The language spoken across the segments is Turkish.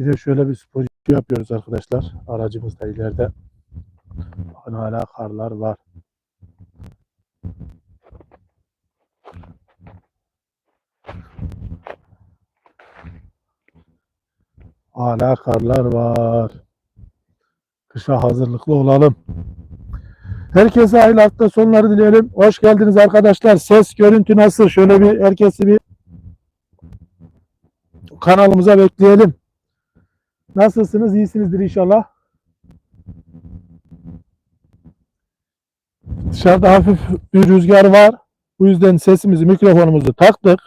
Bir de şöyle bir spor yapıyoruz arkadaşlar. Aracımızda ileride bakın hala karlar var. Hala karlar var. Kışa hazırlıklı olalım. Herkese hayırlı hafta sonları dileyelim. Hoş geldiniz arkadaşlar. Ses, görüntü nasıl? Şöyle bir herkesi bir kanalımıza bekleyelim. Nasılsınız? İyisinizdir inşallah. Dışarıda hafif bir rüzgar var. Bu yüzden sesimizi, mikrofonumuzu taktık.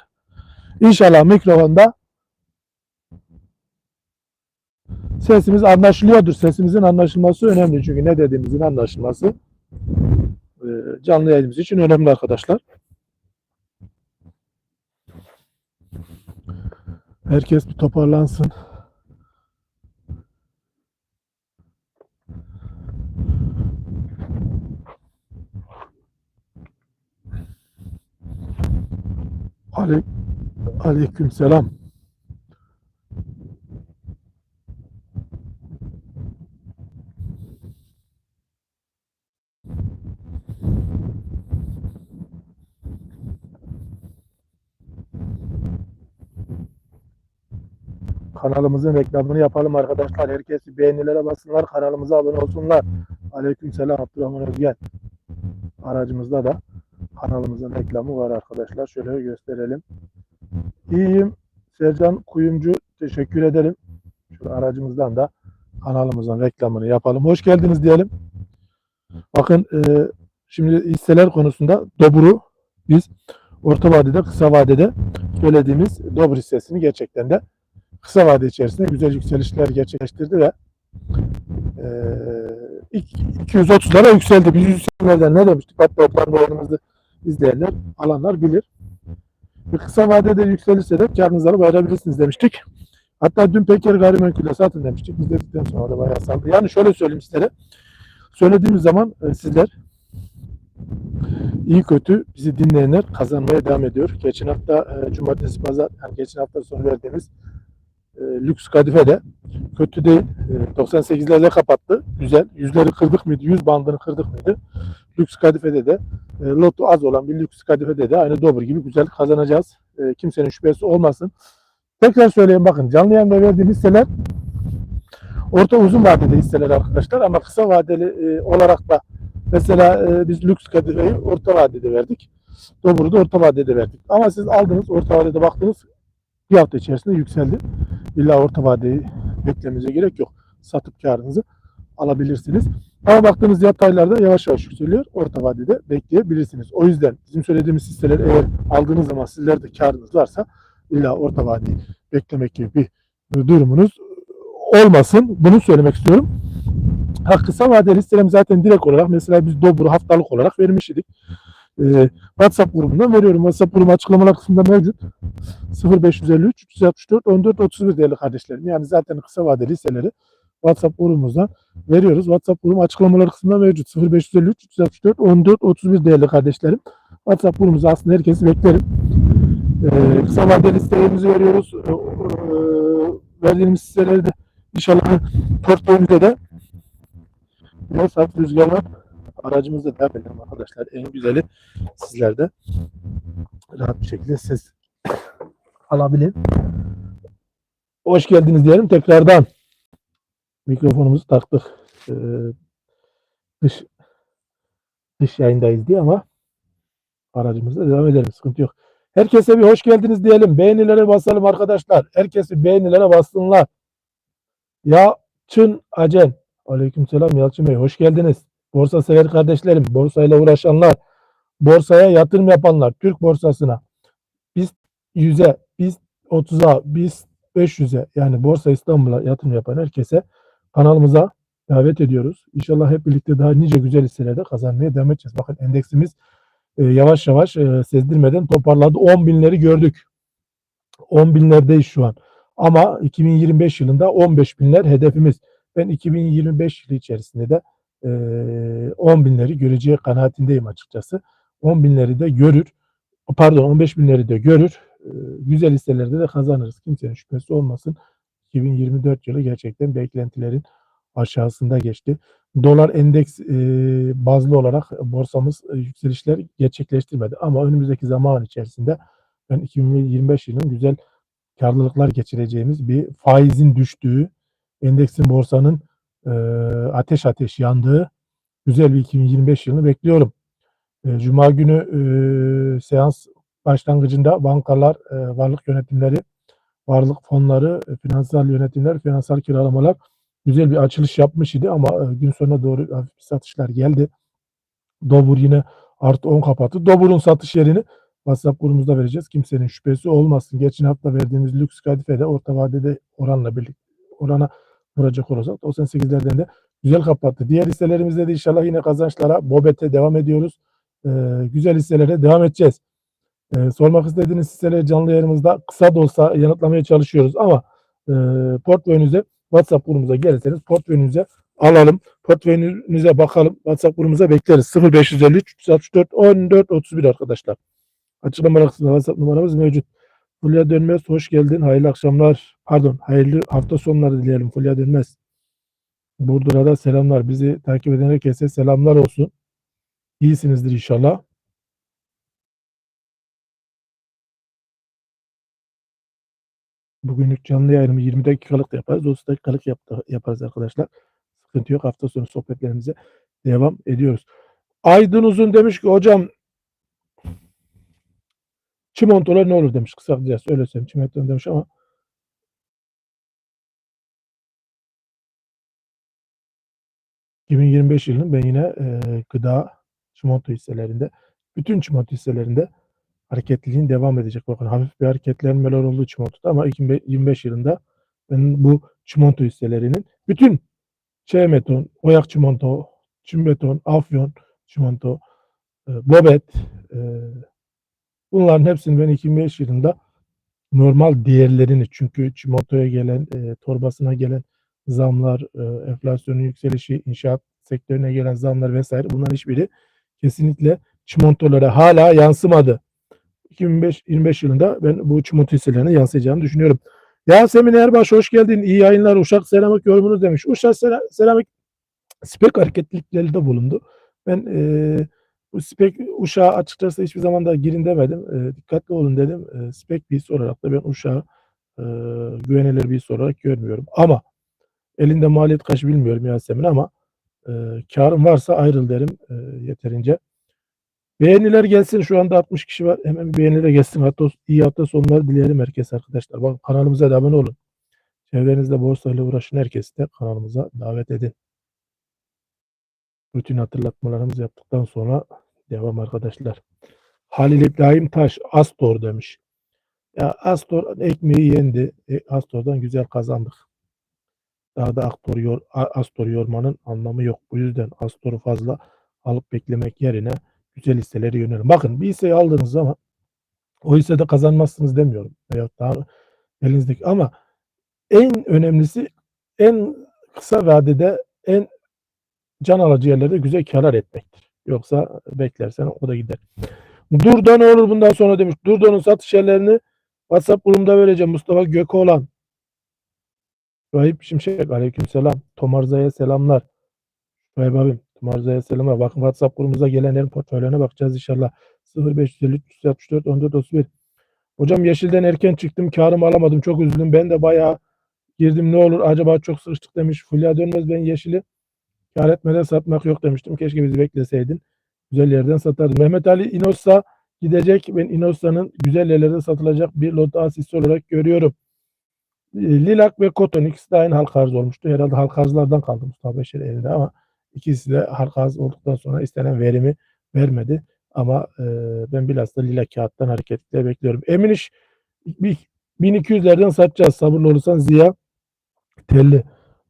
İnşallah mikrofonda sesimiz anlaşılıyordur. Sesimizin anlaşılması önemli. Çünkü ne dediğimizin anlaşılması e, canlı yayınımız için önemli arkadaşlar. Herkes bir toparlansın. Ale Aleyküm selam. Kanalımızın reklamını yapalım arkadaşlar. Herkes bir beğenilere basınlar. Kanalımıza abone olsunlar. Aleyküm selam Abdurrahman Özgen. Aracımızda da kanalımızın reklamı var arkadaşlar. Şöyle gösterelim. İyiyim. Sercan Kuyumcu teşekkür ederim. Şu aracımızdan da kanalımızın reklamını yapalım. Hoş geldiniz diyelim. Bakın e, şimdi hisseler konusunda Doburu biz orta vadede kısa vadede söylediğimiz Dobur hissesini gerçekten de kısa vade içerisinde güzel yükselişler gerçekleştirdi ve e, ilk 230'lara yükseldi. Biz yükselmelerden ne demiştik? Hatta toplam yayınımızı izleyenler, alanlar bilir. Ve kısa vadede yükselirse de karınızı alıp ayırabilirsiniz demiştik. Hatta dün Peker gayrimenkule satın demiştik. Biz dedikten sonra da bayağı saldı. Yani şöyle söyleyeyim sizlere. Söylediğimiz zaman e, sizler iyi kötü bizi dinleyenler kazanmaya devam ediyor. Geçen hafta e, cumartesi pazar yani geçen hafta sonu verdiğimiz e, lüks kadife de kötü değil. E, 98'lerle kapattı. Güzel. Yüzleri kırdık mıydı? Yüz bandını kırdık mıydı? Lüks kadifede de e, lotu az olan bir lüks kadifede de aynı Dobur gibi güzel kazanacağız. E, kimsenin şüphesi olmasın. Tekrar söyleyeyim bakın canlı yayında verdiğim hisseler orta uzun vadeli hisseler arkadaşlar ama kısa vadeli e, olarak da mesela e, biz lüks kadifeyi orta vadede verdik. Dobur'u da orta vadede verdik. Ama siz aldınız orta vadede baktınız bir hafta içerisinde yükseldi. İlla orta vadeyi beklemenize gerek yok. Satıp karınızı alabilirsiniz. Ama baktığınız yataylarda yavaş yavaş yükseliyor. Orta vadede bekleyebilirsiniz. O yüzden bizim söylediğimiz hisseler eğer aldığınız zaman sizlerde karınız varsa illa orta vadeyi beklemek gibi bir durumunuz olmasın. Bunu söylemek istiyorum. Ha, kısa vadeli hisselerim zaten direkt olarak mesela biz Dobr'u haftalık olarak vermiştik. Ee, WhatsApp grubundan veriyorum. WhatsApp grubu açıklamalar kısmında mevcut. 0553 364 14 31 değerli kardeşlerim. Yani zaten kısa vadeli hisseleri WhatsApp grubumuzdan veriyoruz. WhatsApp grubu açıklamalar kısmında mevcut. 0553 364 14 31 değerli kardeşlerim. WhatsApp grubumuza aslında herkesi beklerim. Ee, kısa vadeli hisselerimizi veriyoruz. Ee, e, verdiğimiz hisseleri de inşallah portföyümüzde de biraz hafif. Aracımızda devam edelim arkadaşlar. En güzeli sizler de rahat bir şekilde ses alabilin. Hoş geldiniz diyelim tekrardan. Mikrofonumuzu taktık. Ee, dış dış yayındayız diye ama aracımızda devam edelim. Sıkıntı yok. Herkese bir hoş geldiniz diyelim. Beğenilere basalım arkadaşlar. Herkesi beğenilere bassınlar. Yalçın Acen. Aleykümselam Yalçın Bey. Hoş geldiniz. Borsa sever kardeşlerim. Borsayla uğraşanlar. Borsaya yatırım yapanlar. Türk borsasına. Biz 100'e, biz 30'a, biz 500'e yani Borsa İstanbul'a yatırım yapan herkese kanalımıza davet ediyoruz. İnşallah hep birlikte daha nice güzel hisselerde kazanmaya devam edeceğiz. Bakın endeksimiz e, yavaş yavaş e, sezdirmeden toparladı. 10 binleri gördük. 10 binlerdeyiz şu an. Ama 2025 yılında 15 binler hedefimiz. Ben 2025 yılı içerisinde de e, 10 binleri göreceği kanaatindeyim açıkçası. 10 binleri de görür. Pardon 15 binleri de görür. Güzel hisselerde de kazanırız. Kimsenin şüphesi olmasın. 2024 yılı gerçekten beklentilerin aşağısında geçti. Dolar endeks bazlı olarak borsamız yükselişler gerçekleştirmedi. Ama önümüzdeki zaman içerisinde ben 2025 yılının güzel karlılıklar geçireceğimiz bir faizin düştüğü, endeksin borsanın e, ateş ateş yandığı güzel bir 2025 yılını bekliyorum. E, Cuma günü e, seans başlangıcında bankalar, e, varlık yönetimleri, varlık fonları, e, finansal yönetimler, finansal kiralamalar güzel bir açılış yapmış idi ama e, gün sonuna doğru hafif satışlar geldi. Dobur yine artı 10 kapattı. Dobur'un satış yerini WhatsApp grubumuzda vereceğiz. Kimsenin şüphesi olmasın. Geçen hafta verdiğimiz lüks kadifede orta vadede oranla birlikte orana vuracak olursak 98'lerden de güzel kapattı. Diğer hisselerimizde de inşallah yine kazançlara Bobet'e devam ediyoruz. Ee, güzel hisselere devam edeceğiz. Ee, sormak istediğiniz hisseleri canlı yayınımızda kısa da olsa yanıtlamaya çalışıyoruz ama e, portföyünüze WhatsApp grubumuza gelirseniz portföyünüze alalım. Portföyünüze bakalım. WhatsApp grubumuza bekleriz. 0553 364 14 31 arkadaşlar. Açıklama kısmında WhatsApp numaramız mevcut. Fulya Dönmez hoş geldin. Hayırlı akşamlar. Pardon, hayırlı hafta sonları dileyelim Fulya Dönmez. Burdur'a selamlar. Bizi takip eden herkese selamlar olsun. İyisinizdir inşallah. Bugünlük canlı yayınımı 20 dakikalık da yaparız. 30 dakikalık yap yaparız arkadaşlar. Sıkıntı yok. Hafta sonu sohbetlerimize devam ediyoruz. Aydın Uzun demiş ki hocam çimentolar ne olur demiş. Kısaca öyle söyleyeyim. Çimento demiş ama ...2025 yılının ben yine e, gıda çimento hisselerinde... ...bütün çimento hisselerinde hareketliliğin devam edecek. Bakın hafif bir hareketlenmeler oldu çimentoda ama 2025 yılında ben bu çimento hisselerinin bütün Çemeton, Oyak Çimento, Çimbeton, Afyon Çimento, e, Bobet e, bunların hepsini ben 2005 yılında normal değerlerini çünkü çimentoya gelen, e, torbasına gelen zamlar, e, enflasyonun yükselişi, inşaat sektörüne gelen zamlar vesaire bunların hiçbiri kesinlikle çimentolara hala yansımadı. 2025 yılında ben bu çimento hisselerine yansıyacağını düşünüyorum. Yasemin Erbaş hoş geldin. İyi yayınlar. Uşak Seramik yorumunuz demiş. Uşak Seramik spek hareketlilikleri de bulundu. Ben e, bu spek uşağı açıkçası hiçbir zaman da girin demedim. E, dikkatli olun dedim. E, spek bir his olarak da ben uşağı e, güvenilir bir his olarak görmüyorum. Ama elinde maliyet kaç bilmiyorum Yasemin ama e, karım varsa ayrıl derim e, yeterince. Beğeniler gelsin. Şu anda 60 kişi var. Hemen beğeniler gelsin. Hatta iyi hafta sonları dileyelim herkes arkadaşlar. Bak kanalımıza da abone olun. Çevrenizde borsayla uğraşın herkesi de kanalımıza davet edin. Bütün hatırlatmalarımızı yaptıktan sonra devam arkadaşlar. Halil İbrahim Taş Astor demiş. Ya Astor ekmeği yendi. E, Astor'dan güzel kazandık. Daha da Astor, yor, Astor yormanın anlamı yok. Bu yüzden Astor'u fazla alıp beklemek yerine güzel hisselere yönelin. Bakın bir hisseyi aldığınız zaman o hissede kazanmazsınız demiyorum. Veya daha elinizdeki ama en önemlisi en kısa vadede en can alıcı yerlerde güzel karar etmektir. Yoksa beklersen o da gider. Durda ne olur bundan sonra demiş. Durda'nın satış yerlerini WhatsApp grubunda vereceğim. Mustafa Gökoğlan. Rahip Şimşek aleykümselam. Tomarza'ya selamlar. Rahip abim. Marza'ya selamlar. Bakın WhatsApp grubumuza gelenlerin portföylerine bakacağız inşallah. 0550 364 14 31. Hocam yeşilden erken çıktım. Karımı alamadım. Çok üzüldüm. Ben de bayağı girdim. Ne olur acaba çok sıkıştık demiş. Fulya Dönmez ben yeşili kar etmeden satmak yok demiştim. Keşke bizi bekleseydin. Güzel yerden satardım. Mehmet Ali İnossa gidecek. Ben İnossa'nın güzel yerlerde satılacak bir lot asisi olarak görüyorum. Lilak ve Koton ikisi de aynı halka arz olmuştu. Herhalde halka arzlardan kaldı Mustafa Beşir elinde ama İkisi de halka arz olduktan sonra istenen verimi vermedi. Ama e, ben bilhassa lila kağıttan hareketle bekliyorum. Emin iş 1200'lerden satacağız. Sabırlı olursan Ziya Telli.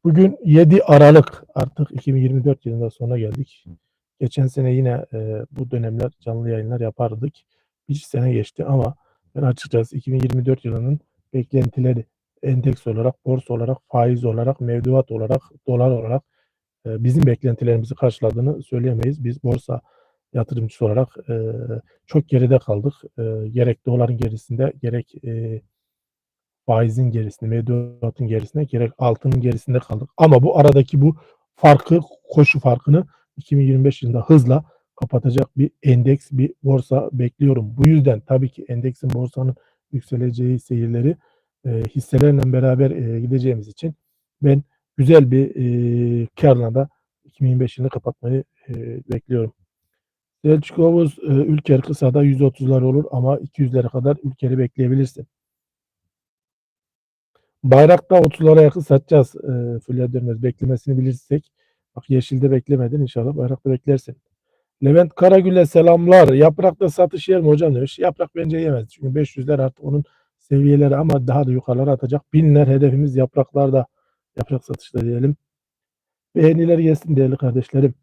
Bugün 7 Aralık artık 2024 yılında sona geldik. Geçen sene yine e, bu dönemler canlı yayınlar yapardık. Bir sene geçti ama ben açıkçası 2024 yılının beklentileri endeks olarak, borsa olarak, faiz olarak, mevduat olarak, dolar olarak bizim beklentilerimizi karşıladığını söyleyemeyiz. Biz borsa yatırımcısı olarak çok geride kaldık. gerek doların gerisinde gerek faizin gerisinde, mevduatın gerisinde gerek altının gerisinde kaldık. Ama bu aradaki bu farkı, koşu farkını 2025 yılında hızla kapatacak bir endeks, bir borsa bekliyorum. Bu yüzden tabii ki endeksin borsanın yükseleceği seyirleri e, hisselerle beraber e, gideceğimiz için ben güzel bir e, karla da 2025 yılını kapatmayı e, bekliyorum. Selçuk Oğuz e, Ülker kısada 130'lar olur ama 200'lere kadar Ülker'i bekleyebilirsin. Bayrakta 30'lara yakın satacağız. E, Fulya Dönmez beklemesini bilirsek. Bak yeşilde beklemedin inşallah bayrakta beklersin. Levent Karagül'e selamlar. Yaprakta satış yer mi hocam demiş. Yaprak bence yemez. Çünkü 500'ler artık onun seviyeleri ama daha da yukarılara atacak. Binler hedefimiz yapraklarda. Yaprak satışta diyelim. Beğeniler gelsin değerli kardeşlerim.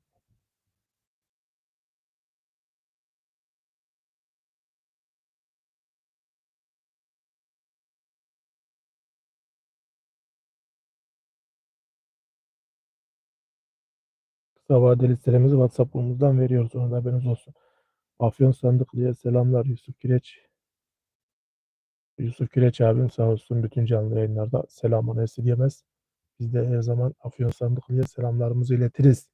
Kısa vadeli hisselerimizi WhatsApp veriyoruz. Ona da haberiniz olsun. Afyon Sandıklı'ya selamlar Yusuf Kireç. Yusuf Kireç abim sağ olsun bütün canlı yayınlarda selamını esirgemez. Biz de her zaman Afyon Sandıklı'ya selamlarımızı iletiriz.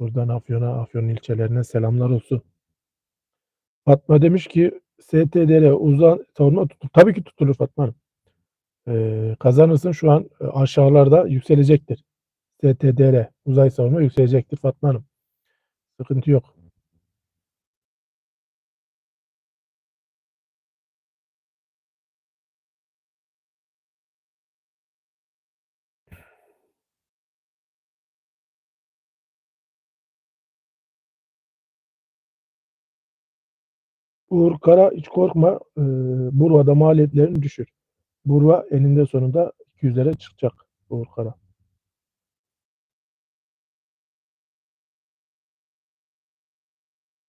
Buradan Afyon'a, Afyon ilçelerine selamlar olsun. Fatma demiş ki STDR uzan savunma tutulur. Tabii ki tutulur Fatma Hanım. Ee, kazanırsın şu an e, aşağılarda yükselecektir. STDR uzay savunma yükselecektir Fatma Hanım. Sıkıntı yok. Uğur Kara hiç korkma. E, Burva'da maliyetlerini düşür. Burva eninde sonunda 200'lere çıkacak Uğur Kara.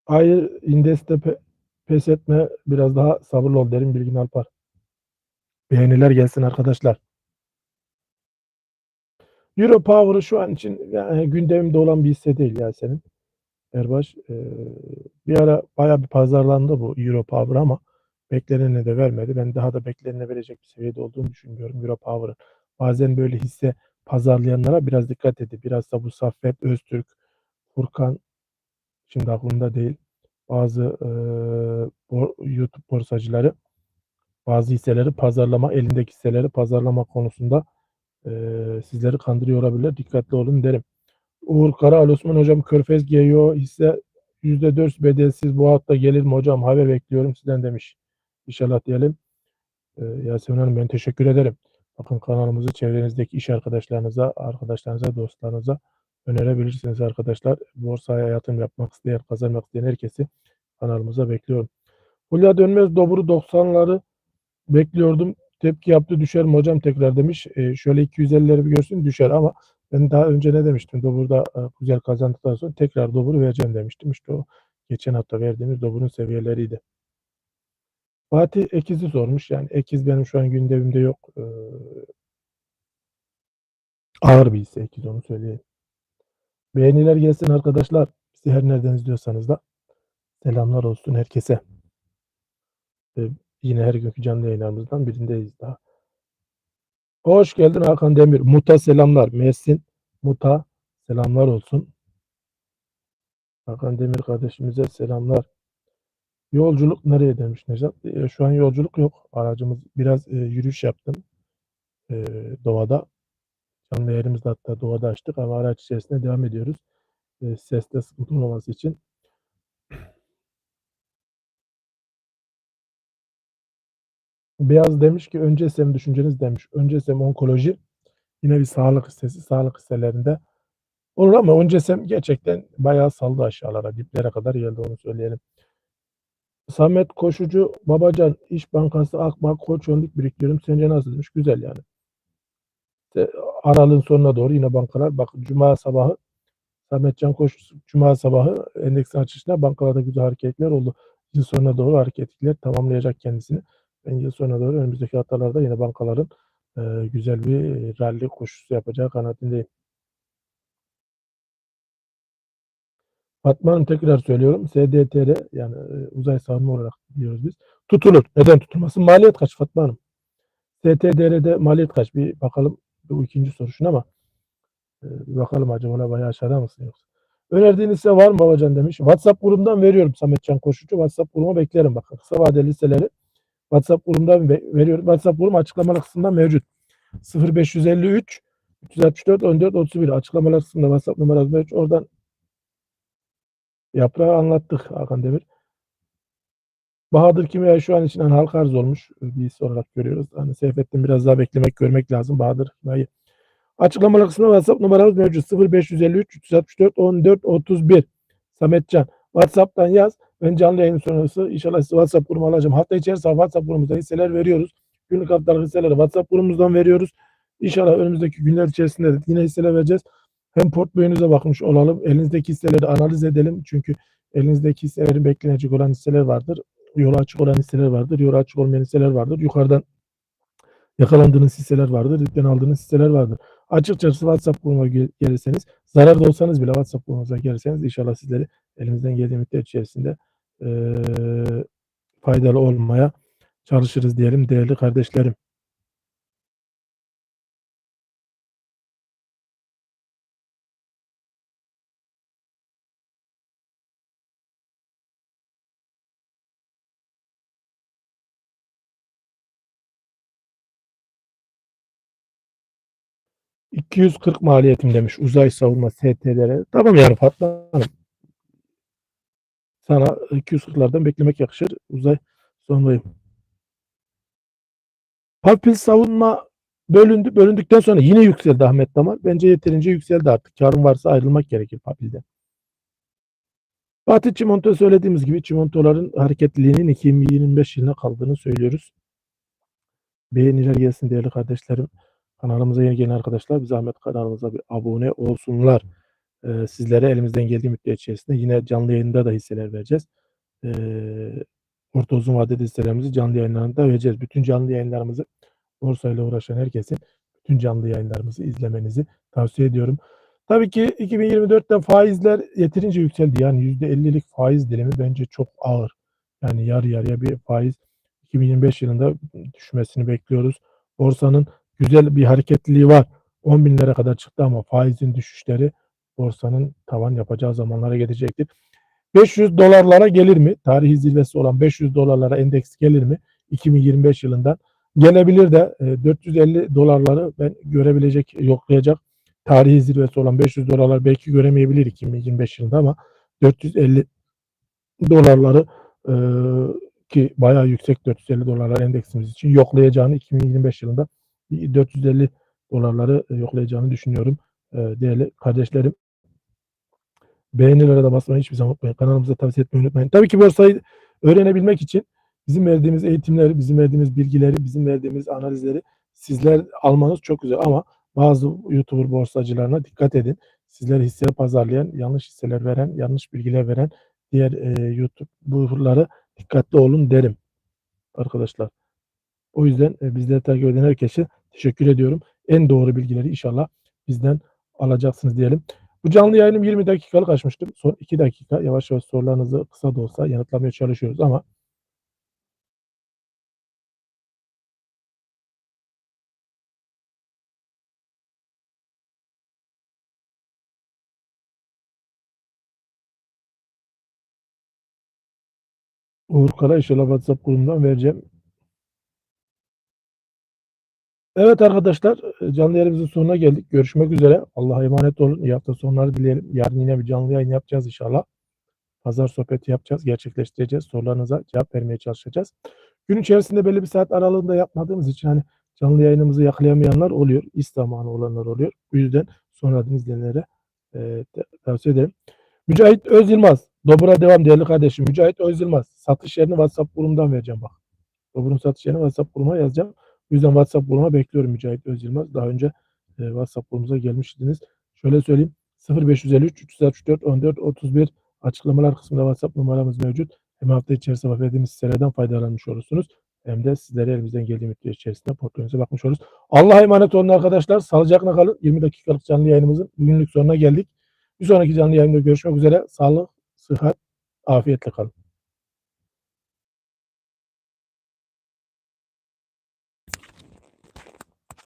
Hayır indeste pe- pes etme biraz daha sabırlı ol derim Bilgin Alpar. Beğeniler gelsin arkadaşlar. Euro Power'ı şu an için yani gündemimde olan bir hisse değil ya senin. Erbaş e, bir ara bayağı bir pazarlandı bu Euro Power ama beklenene de vermedi. Ben daha da beklenene verecek bir seviyede olduğunu düşünmüyorum Euro Power'ın. Bazen böyle hisse pazarlayanlara biraz dikkat edin. Biraz da bu Saffet, Öztürk, Furkan şimdi aklımda değil. Bazı e, bo- YouTube borsacıları bazı hisseleri pazarlama, elindeki hisseleri pazarlama konusunda e, sizleri kandırıyor olabilir. Dikkatli olun derim. Uğur Kara Ali Osman hocam Körfez GEO hisse %4 bedelsiz bu hafta gelir mi hocam? Haber bekliyorum sizden demiş. İnşallah diyelim. Ee, Yasemin Hanım ben teşekkür ederim. Bakın kanalımızı çevrenizdeki iş arkadaşlarınıza, arkadaşlarınıza, dostlarınıza önerebilirsiniz arkadaşlar. Borsaya yatırım yapmak isteyen, kazanmak isteyen herkesi kanalımıza bekliyorum. Hulya Dönmez Dobru 90'ları bekliyordum. Tepki yaptı düşer mi hocam tekrar demiş. Ee, şöyle 250'leri bir görsün düşer ama ben daha önce ne demiştim? Dobur'da e, güzel kazandıktan sonra tekrar Dobur'u vereceğim demiştim. İşte o geçen hafta verdiğimiz Dobur'un seviyeleriydi. Fatih Ekiz'i sormuş. Yani Ekiz benim şu an gündemimde yok. Ee, ağır bir hisse Ekiz onu söyleyeyim. Beğeniler gelsin arkadaşlar. Bizi her nereden izliyorsanız da selamlar olsun herkese. Ee, yine her günkü canlı yayınlarımızdan birindeyiz daha. Hoş geldin Hakan Demir. Muta selamlar. Mersin Muta selamlar olsun. Hakan Demir kardeşimize selamlar. Yolculuk nereye demiş Nejat? E, şu an yolculuk yok. Aracımız biraz e, yürüyüş yaptım. E, doğada. Canlı yerimizde hatta doğada açtık ama araç içerisinde devam ediyoruz. E, seste sıkıntı olmaması için. Beyaz demiş ki önce SEM düşünceniz demiş. Önce SEM onkoloji yine bir sağlık hissesi. Sağlık hisselerinde olur ama önce SEM gerçekten bayağı saldı aşağılara. Diplere kadar geldi onu söyleyelim. Samet Koşucu Babacan İş Bankası Akbank Koç Yönlük biriktiriyorum. Sence nasıl demiş? Güzel yani. İşte Aralığın sonuna doğru yine bankalar. Bak Cuma sabahı Sametcan Koş Cuma sabahı endeksin açışında bankalarda güzel hareketler oldu. Yıl sonuna doğru hareketler tamamlayacak kendisini. Ben yıl sonuna doğru önümüzdeki haftalarda yine bankaların e, güzel bir rally koşusu yapacağı kanaatindeyim. Fatma tekrar söylüyorum. SDTR yani e, uzay savunma olarak biliyoruz biz. Tutulur. Neden tutulmasın? Maliyet kaç Fatma Hanım? STDR'de maliyet kaç? Bir bakalım bu ikinci soruşun ama e, bir bakalım acaba ona bayağı aşağıda mısın yoksa? Önerdiğin hisse var mı babacan demiş. WhatsApp grubundan veriyorum Sametcan Koşucu. WhatsApp grubuma beklerim bakın. Kısa vadeli hisseleri WhatsApp grubundan ve- veriyorum. WhatsApp grubum açıklamalar kısmında mevcut. 0553 364 14 31 açıklamalar kısmında WhatsApp numarası mevcut. Oradan yaprağı anlattık Hakan Demir. Bahadır Kimya şu an için hani halka arz olmuş hisse olarak görüyoruz. Hani Seyfettin biraz daha beklemek görmek lazım. Bahadır Kimya'yı Açıklamalar kısmında WhatsApp numaramız mevcut. 0553 364 14 31. Sametcan. WhatsApp'tan yaz. Ben canlı yayın sonrası inşallah size WhatsApp grubu alacağım. Hafta içerisinde WhatsApp grubumuzda hisseler veriyoruz. Günlük haftalık hisseleri WhatsApp grubumuzdan veriyoruz. İnşallah önümüzdeki günler içerisinde de yine hisseler vereceğiz. Hem portföyünüze bakmış olalım. Elinizdeki hisseleri analiz edelim. Çünkü elinizdeki hisselerin beklenecek olan hisseler vardır. Yolu açık olan hisseler vardır. Yolu açık olmayan hisseler vardır. Yukarıdan yakalandığınız hisseler vardır. Dipten aldığınız hisseler vardır. Açıkçası WhatsApp grubuna gel- gelirseniz zarar da olsanız bile WhatsApp grubumuza gelirseniz inşallah sizleri elimizden geldiği müddet içerisinde eee, faydalı olmaya çalışırız diyelim değerli kardeşlerim. ...240 maliyetim demiş uzay savunma ST'lere. Tamam yani Fatma. Sana 240'lardan beklemek yakışır. Uzay sonundayım. Papil savunma bölündü. Bölündükten sonra yine yükseldi Ahmet Damar. Bence yeterince yükseldi artık. Karın varsa ayrılmak gerekir Papil'den. Fatih Çimento söylediğimiz gibi çimentoların hareketliliğinin 2025 yılına kaldığını söylüyoruz. Beğeniler gelsin değerli kardeşlerim. Kanalımıza yeni gelen arkadaşlar bir zahmet kanalımıza bir abone olsunlar. Ee, sizlere elimizden geldiği müddet içerisinde yine canlı yayında da hisseler vereceğiz. Ee, orta uzun vadeli hisselerimizi canlı yayınlarında vereceğiz. Bütün canlı yayınlarımızı borsayla uğraşan herkesin bütün canlı yayınlarımızı izlemenizi tavsiye ediyorum. Tabii ki 2024'te faizler yeterince yükseldi. Yani %50'lik faiz dilimi bence çok ağır. Yani yarı yarıya bir faiz 2025 yılında düşmesini bekliyoruz. Borsanın güzel bir hareketliliği var. 10 binlere kadar çıktı ama faizin düşüşleri borsanın tavan yapacağı zamanlara gelecektir. 500 dolarlara gelir mi? Tarihi zirvesi olan 500 dolarlara endeks gelir mi? 2025 yılından gelebilir de e, 450 dolarları ben görebilecek, yoklayacak tarihi zirvesi olan 500 dolarlar belki göremeyebilir 2025 yılında ama 450 dolarları e, ki bayağı yüksek 450 dolarlar endeksimiz için yoklayacağını 2025 yılında 450 dolarları e, yoklayacağını düşünüyorum e, değerli kardeşlerim. Beğenilere de basmayı hiçbir zaman unutmayın. Kanalımıza tavsiye etmeyi unutmayın. Tabii ki borsayı öğrenebilmek için bizim verdiğimiz eğitimleri, bizim verdiğimiz bilgileri, bizim verdiğimiz analizleri sizler almanız çok güzel ama bazı YouTuber borsacılarına dikkat edin. Sizlere hisse pazarlayan, yanlış hisseler veren, yanlış bilgiler veren diğer e, YouTuber'lara dikkatli olun derim arkadaşlar. O yüzden e, bizleri takip eden herkese teşekkür ediyorum. En doğru bilgileri inşallah bizden alacaksınız diyelim. Bu canlı yayınım 20 dakikalık açmıştım. Son 2 dakika yavaş yavaş sorularınızı kısa da olsa yanıtlamaya çalışıyoruz ama Uğur Kara inşallah WhatsApp grubundan vereceğim. Evet arkadaşlar canlı yayınımızın sonuna geldik. Görüşmek üzere. Allah'a emanet olun. İyi hafta sonları dileyelim. Yarın yine bir canlı yayın yapacağız inşallah. Pazar sohbeti yapacağız. Gerçekleştireceğiz. Sorularınıza cevap vermeye çalışacağız. Gün içerisinde belli bir saat aralığında yapmadığımız için hani canlı yayınımızı yakalayamayanlar oluyor. İş zamanı olanlar oluyor. Bu yüzden sonradan izleyenlere e, tavsiye ederim. Mücahit Öz Yılmaz. Dobra devam değerli kardeşim. Mücahit Öz. Satış yerini WhatsApp grubundan vereceğim bak. Dobra'nın satış yerini WhatsApp grubuna yazacağım. Yüzden WhatsApp grubuna bekliyorum Mücahit Öz Yılmaz. Daha önce e, WhatsApp grubumuza gelmiştiniz. Şöyle söyleyeyim. 0553 364 14 31 açıklamalar kısmında WhatsApp numaramız mevcut. Hem hafta içerisinde verdiğimiz hisselerden faydalanmış olursunuz. Hem de sizlere elimizden geldiği müddet içerisinde portföyünüze bakmış oluruz. Allah'a emanet olun arkadaşlar. Sağlıcakla kalın. 20 dakikalık canlı yayınımızın bugünlük sonuna geldik. Bir sonraki canlı yayında görüşmek üzere. Sağlık, sıhhat, afiyetle kalın.